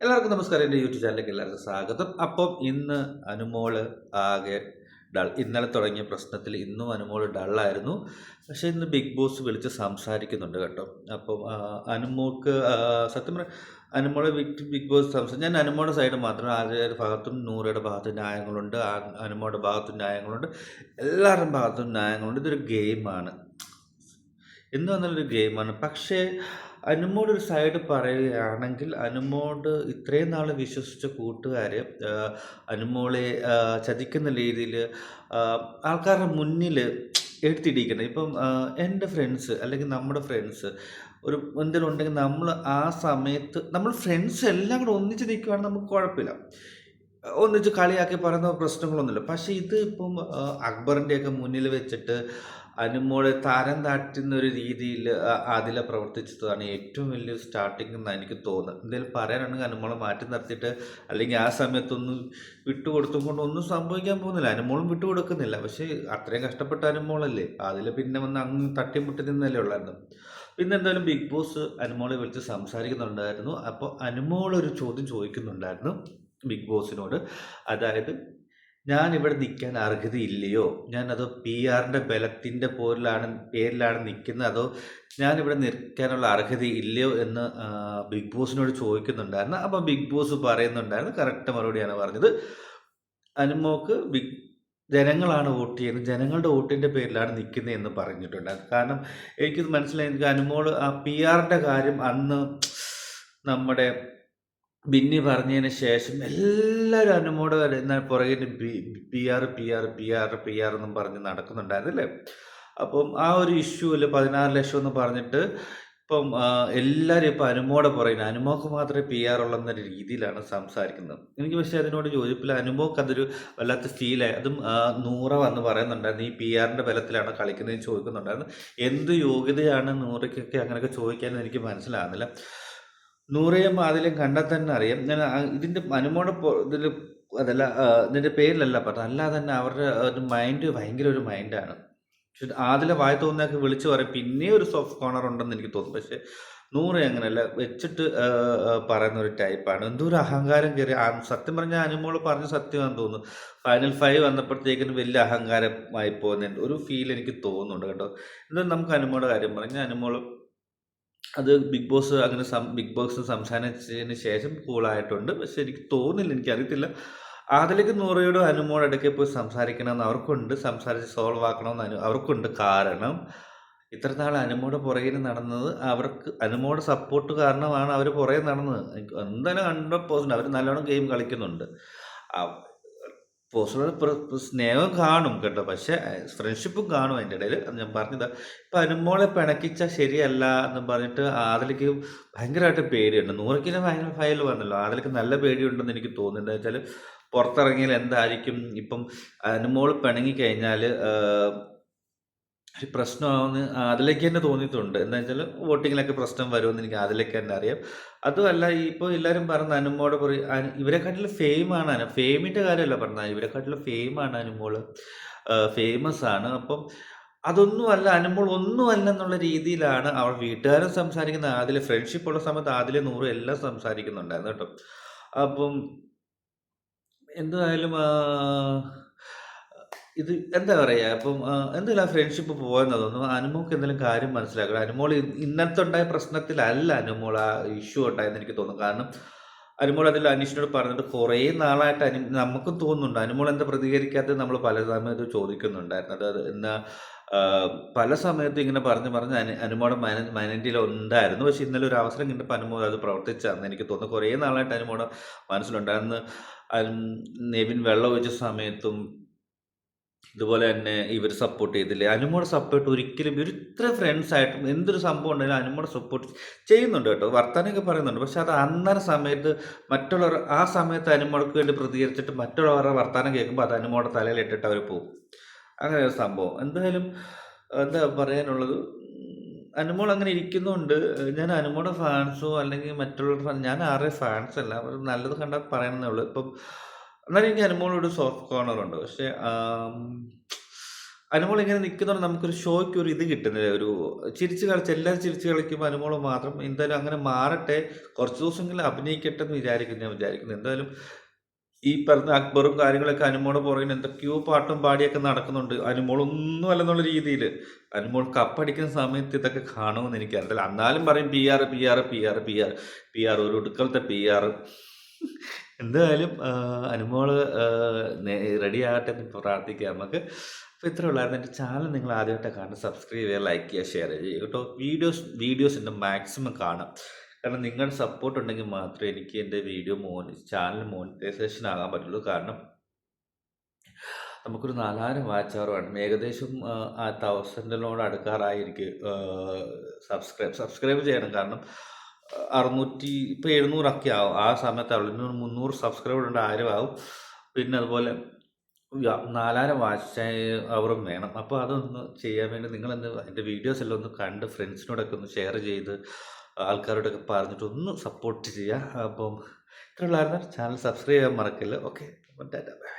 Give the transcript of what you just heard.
എല്ലാവർക്കും നമസ്കാരം. എന്റെ യൂട്യൂബ് ചാനലിലേക്ക് എല്ലാവർക്കും സ്വാഗതം. അപ്പം ഇന്ന് അനുമോൾ ആകെ ഡൾ ഇന്നലെ തുടങ്ങിയ പ്രശ്നത്തിൽ ഇന്നും അനുമോൾ ഡള്ളായിരുന്നു. പക്ഷേ ഇന്ന് ബിഗ് ബോസ് വിളിച്ച് സംസാരിക്കുന്നുണ്ട് കേട്ടോ. അപ്പം അനുമോൾക്ക് സത്യം പറഞ്ഞാൽ അനുമോളെ ബിഗ് ബിഗ് ബോസ് സംസാരിച്ചു ഞാൻ അനുമോളുടെ സൈഡ് മാത്രം ആരുടെ ഭാഗത്തും നൂറയുടെ ഭാഗത്തും ന്യായങ്ങളുണ്ട് ആ അനുമോളുടെ ഭാഗത്തും ന്യായങ്ങളുണ്ട് എല്ലാവരുടെയും ഭാഗത്തും ന്യായങ്ങളുണ്ട്. ഇതൊരു ഗെയിമാണ് എന്ന് പറഞ്ഞൊരു ഗെയിമാണ്. പക്ഷേ അനുമോട് ഒരു സൈഡ് പറയുകയാണെങ്കിൽ അനുമോട് ഇത്രയും നാൾ വിശ്വസിച്ച കൂട്ടുകാർ അനുമോളെ ചതിക്കുന്ന രീതിയിൽ ആൾക്കാരുടെ മുന്നിൽ എടുത്തിടിക്കണം ഇപ്പം എന്റെ ഫ്രണ്ട്സ് അല്ലെങ്കിൽ നമ്മുടെ ഫ്രണ്ട്സ് ഒരു എന്തെങ്കിലും ഉണ്ടെങ്കിൽ നമ്മൾ ആ സമയത്ത് നമ്മൾ ഫ്രണ്ട്സ് എല്ലാം കൂടെ ഒന്നിച്ച് നിൽക്കുകയാണെങ്കിൽ നമുക്ക് കുഴപ്പമില്ല. ഒന്നിച്ച് കളിയാക്കി പറയുന്ന പ്രശ്നങ്ങളൊന്നുമില്ല. പക്ഷേ ഇത് ഇപ്പം അക്ബറിന്റെയൊക്കെ മുന്നിൽ വെച്ചിട്ട് അനുമോളെ താരം താട്ടുന്ന ഒരു രീതിയിൽ അതിലെ പ്രവർത്തിച്ചതാണ് ഏറ്റവും വലിയ സ്റ്റാർട്ടിംഗ് എന്നാണ് എനിക്ക് തോന്നുന്നത്. എന്തെങ്കിലും പറയാനാണെങ്കിൽ അനുമോളെ മാറ്റി നിർത്തിയിട്ട് അല്ലെങ്കിൽ ആ സമയത്തൊന്നും വിട്ടുകൊടുത്തും കൊണ്ട് ഒന്നും സംഭവിക്കാൻ പോകുന്നില്ല. അനുമോളും വിട്ടുകൊടുക്കുന്നില്ല. പക്ഷേ അത്രയും കഷ്ടപ്പെട്ട അനുമോളല്ലേ അതിൽ പിന്നെ വന്ന് അങ്ങ് തട്ടിമുട്ടി നിന്നല്ലേ ഉള്ളായിരുന്നു. പിന്നെ എന്തായാലും ബിഗ് ബോസ് അനുമോളെ വിളിച്ച് സംസാരിക്കുന്നുണ്ടായിരുന്നു. അപ്പോൾ അനുമോളൊരു ചോദ്യം ചോദിക്കുന്നുണ്ടായിരുന്നു ബിഗ് ബോസിനോട് അതായത് ഞാൻ ഇവിടെ നിൽക്കാൻ അർഹതയില്ലയോ അതോ പി ആറിന്റെ ബലത്തിന്റെ പോരിലാണ് പേരിലാണ് നിൽക്കുന്നത് അതോ ഞാനിവിടെ നിൽക്കാനുള്ള അർഹത ഇല്ലയോ എന്ന് ബിഗ് ബോസിനോട് ചോദിക്കുന്നുണ്ടായിരുന്നു. അപ്പം ബിഗ് ബോസ് പറയുന്നുണ്ടായിരുന്നു. കറക്റ്റ് മറുപടിയാണ് പറഞ്ഞത്. അനുമോക്ക് ബിഗ് ജനങ്ങളാണ് വോട്ട് ചെയ്യുന്നത്. ജനങ്ങളുടെ വോട്ടിന്റെ പേരിലാണ് നിൽക്കുന്നത് എന്ന് പറഞ്ഞിട്ടുണ്ട് കാരണം എനിക്കിത് മനസ്സിലായി. എനിക്ക് അനുമോൾ ആ പി ആറിന്റെ കാര്യം അന്ന് നമ്മുടെ ബിന്നി പറഞ്ഞതിന് ശേഷം എല്ലാവരും അനുമോട് എന്നാൽ പുറകിൽ P R P R P R P R എന്നും പറഞ്ഞ് നടക്കുന്നുണ്ടായിരുന്നു അല്ലേ? അപ്പം ആ ഒരു ഇഷ്യൂ ഇഷ്യൂവിൽ പതിനാറ് ലക്ഷം എന്ന് പറഞ്ഞിട്ട് ഇപ്പം എല്ലാവരും ഇപ്പം അനുമോടെ പറയുന്നത് അനുമോക്ക് മാത്രമേ പി ആർ ഉള്ളെന്ന രീതിയിലാണ് സംസാരിക്കുന്നത്. എനിക്ക് പക്ഷേ അതിനോട് യോജിപ്പില്ല. അനുമോക്ക് അതൊരു വല്ലാത്ത ഫീലായി അതും നൂറ വന്ന് പറയുന്നുണ്ടായിരുന്നു. ഈ പി ആറിന്റെ ബലത്തിലാണ് കളിക്കുന്നതെന്ന് ചോദിക്കുന്നുണ്ടായിരുന്നു. എന്ത് യോഗ്യതയാണ് നൂറയ്ക്കൊക്കെ അങ്ങനെയൊക്കെ ചോദിക്കാൻ എനിക്ക് മനസ്സിലാകുന്നില്ല. നൂറയും അതിലും കണ്ടാൽ തന്നെ അറിയാം. ഞാൻ ഇതിന്റെ അനുമോടെ ഇതിൽ അതല്ല ഇതിന്റെ പേരിലല്ല പറഞ്ഞത്. അല്ലാതെ തന്നെ അവരുടെ ഒരു മൈൻഡ് ഭയങ്കര ഒരു മൈൻഡാണ് പക്ഷെ ആദ്യം വായ തോന്നിയൊക്കെ വിളിച്ചു പറയും. പിന്നെ ഒരു സോഫ്റ്റ് കോർണർ ഉണ്ടെന്ന് എനിക്ക് തോന്നും. പക്ഷെ നൂറ് അങ്ങനെയല്ല വെച്ചിട്ട് പറയുന്ന ഒരു ടൈപ്പാണ് എന്തോ ഒരു അഹങ്കാരം കയറി. സത്യം പറഞ്ഞാൽ അനുമോൾ പറഞ്ഞ സത്യമാണെന്ന് തോന്നുന്നു. ഫൈനൽ ഫൈവ് വന്നപ്പോഴത്തേക്കിനും വലിയ അഹങ്കാരമായി പോകുന്നുണ്ട് ഒരു ഫീൽ എനിക്ക് തോന്നുന്നുണ്ട് കേട്ടോ. എന്തായാലും നമുക്ക് അനുമോളുടെ കാര്യം പറഞ്ഞാൽ അനുമോൾ അത് ബിഗ് ബോസ് അങ്ങനെ ബിഗ് ബോസ് സംസാരിച്ചതിന് ശേഷം കൂളായിട്ടുണ്ട് പക്ഷെ എനിക്ക് തോന്നുന്നില്ല എനിക്കറിയത്തില്ല. അതിലേക്ക് നൂറയോടും അനുമോട് ഇടയ്ക്ക് പോയി സംസാരിക്കണമെന്ന് അവർക്കുണ്ട്. സംസാരിച്ച് സോൾവ് ആക്കണമെന്ന് അവർക്കുണ്ട് കാരണം ഇത്ര നാൾ അനുമോടെ പുറകിൽ നടന്നത് അവർക്ക് അനുമോടെ സപ്പോർട്ട് കാരണമാണ് അവർ പുറകെ നടന്നത്. എന്തായാലും ഹൺഡ്രഡ് പേഴ്സന്റ് അവർ നല്ലോണം ഗെയിം കളിക്കുന്നുണ്ട്. പോസിബിൾ സ്നേഹം കാണും കേട്ടോ. പക്ഷെ ഫ്രണ്ട്ഷിപ്പും കാണും അതിന്റെ ഇടയിൽ. അത് ഞാൻ പറഞ്ഞത്. ഇപ്പം അനുമോളെ പിണക്കിച്ച ശരിയല്ല എന്ന് പറഞ്ഞിട്ട് ആദിലേക്ക് ഭയങ്കരമായിട്ട് പേടിയുണ്ട്. നൂറക്കിന് ഭയങ്കര ഫയൽ വന്നല്ലോ. ആദിലേക്ക് നല്ല പേടിയുണ്ടെന്ന് എനിക്ക് തോന്നുന്നുണ്ട്. വെച്ചാൽ പുറത്തിറങ്ങിയാൽ എന്തായിരിക്കും? ഇപ്പം അനുമോൾ പിണങ്ങി കഴിഞ്ഞാൽ ഒരു പ്രശ്നമാവുന്ന അതിലേക്ക് തന്നെ തോന്നിയിട്ടുണ്ട്. എന്താ വെച്ചാൽ വോട്ടിങ്ങിലൊക്കെ പ്രശ്നം വരുമെന്ന് എനിക്ക് അതിലേക്ക് തന്നെ അറിയാം. അതുമല്ല ഇപ്പോൾ എല്ലാവരും പറഞ്ഞ അനുമോടെ പറയും ഇവരെക്കാട്ടിലും ഫെയിമാണ് അനു ഫെയിമിന്റെ കാര്യമല്ല പറഞ്ഞത്. ഇവരെക്കാട്ടിലും ഫെയിമാണ് അനുമോൾ ഫേമസ് ആണ്. അപ്പം അതൊന്നുമല്ല അനുമോൾ ഒന്നുമല്ല എന്നുള്ള രീതിയിലാണ് അവൾ വീട്ടുകാരും സംസാരിക്കുന്നത്. ആദ്യം ഫ്രണ്ട്ഷിപ്പ് ഉള്ള സമയത്ത് ആദ്യം നൂറും എല്ലാം സംസാരിക്കുന്നുണ്ടായിരുന്നു കേട്ടോ. അപ്പം എന്തായാലും ഇത് എന്താ പറയുക അപ്പം എന്തെങ്കിലും ആ ഫ്രണ്ട്ഷിപ്പ് പോയെന്ന് ഒന്നും എന്തെങ്കിലും കാര്യം മനസ്സിലാക്കണം. അനുമോൾ ഇന്നത്തെ ഉണ്ടായ പ്രശ്നത്തിലല്ല അനുമോൾ ആ ഇഷ്യൂ ഉണ്ടായെന്ന് എനിക്ക് തോന്നുന്നു. കാരണം അനുമോൾ അതിൽ അനീഷിനോട് പറഞ്ഞിട്ട് കുറേ നാളായിട്ട് അനു നമുക്കും തോന്നുന്നുണ്ട്. അനുമോൾ എന്താ പ്രതികരിക്കാത്തത് നമ്മൾ പല സമയത്ത് ചോദിക്കുന്നുണ്ടായിരുന്നു. അത് എന്നാ പല സമയത്തും ഇങ്ങനെ പറഞ്ഞ് പറഞ്ഞ് അനു അനുമോടെ മന മൈൻഡിൽ ഉണ്ടായിരുന്നു. പക്ഷെ ഇന്നലെ ഒരു അവസരം കിട്ടുമ്പോൾ അനുമോൾ അത് പ്രവർത്തിച്ചാന്ന് എനിക്ക് തോന്നുന്നു. കുറേ നാളായിട്ട് അനുമോടെ മനസ്സിലുണ്ടായിരുന്നു. നെവിൻ വെള്ളം ഒഴിച്ച സമയത്തും ഇതുപോലെ തന്നെ ഇവർ സപ്പോർട്ട് ചെയ്തില്ലേ? അനുമോടെ സപ്പോർട്ട് ഒരിക്കലും ഇവർ ഇത്ര ഫ്രണ്ട്സ് ആയിട്ടും എന്തൊരു സംഭവം ഉണ്ടെങ്കിലും അനുമോടെ സപ്പോർട്ട് ചെയ്യുന്നുണ്ട് കേട്ടോ. വർത്തമാനമൊക്കെ പറയുന്നുണ്ട്. പക്ഷെ അത് അന്നേരം സമയത്ത് മറ്റുള്ളവർ ആ സമയത്ത് അനുമോൾക്ക് വേണ്ടി പ്രതികരിച്ചിട്ട് മറ്റുള്ളവരുടെ വർത്താനം കേൾക്കുമ്പോൾ അത് അനുമോടെ തലയിൽ ഇട്ടിട്ട് അവർ പോകും അങ്ങനെ ഒരു സംഭവം. എന്തായാലും എന്താ പറയാനുള്ളത്? അനുമോൾ അങ്ങനെ ഇരിക്കുന്നുണ്ട്. ഞാൻ അനുമോടെ ഫാൻസോ അല്ലെങ്കിൽ മറ്റുള്ളവരുടെ ഞാൻ ആരുടെ ഫാൻസ് അല്ല. അവർ നല്ലത് കണ്ടാൽ പറയണമെന്നേ ഉള്ളൂ. ഇപ്പം എന്നാലും എനിക്ക് അനുമോളോട് സോഫ്റ്റ് കോർണർ ഉണ്ട്. പക്ഷേ അനുമോൾ ഇങ്ങനെ നിൽക്കുന്നതുകൊണ്ട് നമുക്കൊരു ഷോയ്ക്ക് ഒരു ഇത് കിട്ടുന്നില്ല. ഒരു ചിരിച്ച് കളിച്ച് എല്ലാവരും ചിരിച്ച് കളിക്കുമ്പോൾ അനുമോൾ മാത്രം എന്തായാലും അങ്ങനെ മാറട്ടെ കുറച്ച് ദിവസമെങ്കിലും അഭിനയിക്കട്ടെ എന്ന് വിചാരിക്കുന്നു ഞാൻ വിചാരിക്കുന്നു. എന്തായാലും ഈ പറഞ്ഞ അക്ബറും കാര്യങ്ങളൊക്കെ അനുമോളെ പുറകിൽ എന്തൊക്കെയോ പാട്ടും പാടിയൊക്കെ നടക്കുന്നുണ്ട്. അനുമോൾ ഒന്നും അല്ലെന്നുള്ള രീതിയിൽ. അനുമോൾ കപ്പടിക്കുന്ന സമയത്ത് ഇതൊക്കെ കാണുമെന്ന് എനിക്കറിയില്ല എന്നാലും പറയും P R P R P R P R P R ഒരു ഒടുക്കലത്തെ പി ആർ എന്തായാലും അനുമോൾ റെഡി ആകട്ടെ എന്ന് പ്രാർത്ഥിക്കാം. നമുക്ക് അപ്പോൾ ഇത്രേ ഉള്ളായിരുന്നു എന്റെ ചാനൽ നിങ്ങൾ ആദ്യമായിട്ട് കാണുന്നത്. സബ്സ്ക്രൈബ് ചെയ്യുക ലൈക്ക് ചെയ്യുക ഷെയർ ചെയ്യുക. കേട്ടോ വീഡിയോസ് വീഡിയോസ് എന്റെ മാക്സിമം കാണാം. കാരണം നിങ്ങളുടെ സപ്പോർട്ട് ഉണ്ടെങ്കിൽ മാത്രമേ എനിക്ക് എന്റെ വീഡിയോ മോണി ചാനൽ മോണിറ്റൈസേഷൻ ആകാൻ പറ്റുള്ളൂ. കാരണം നമുക്കൊരു നാലായിരം വാച്ച് അവർ വേണം. ഏകദേശം ആ, തൗസൻഡിനോട് അടുക്കാറായിരിക്കും സബ്സ്ക്രൈബ് സബ്സ്ക്രൈബ് ചെയ്യണം. കാരണം അറുന്നൂറ്റി ഇപ്പോൾ എഴുന്നൂറൊക്കെ ആവും. ആ സമയത്ത് അവിടെ നിന്ന് മുന്നൂറ് സബ്സ്ക്രൈബർ ഉണ്ട് ആയിരം ആവും. പിന്നെ അതുപോലെ നാലായിരം വാച്ച് അവറും വേണം. അപ്പോൾ അതൊന്ന് ചെയ്യാൻ വേണ്ടി നിങ്ങളെന്ത് എന്റെ വീഡിയോസ് എല്ലാം ഒന്ന് കണ്ട് ഫ്രണ്ട്സിനോടൊക്കെ ഒന്ന് ഷെയർ ചെയ്ത് ആൾക്കാരോടൊക്കെ പറഞ്ഞിട്ട് ഒന്ന് സപ്പോർട്ട് ചെയ്യുക അപ്പം ഇത്രയുള്ളായിരുന്നു. ചാനൽ സബ്സ്ക്രൈബ് ചെയ്യാൻ മറക്കില്ല. Okay bye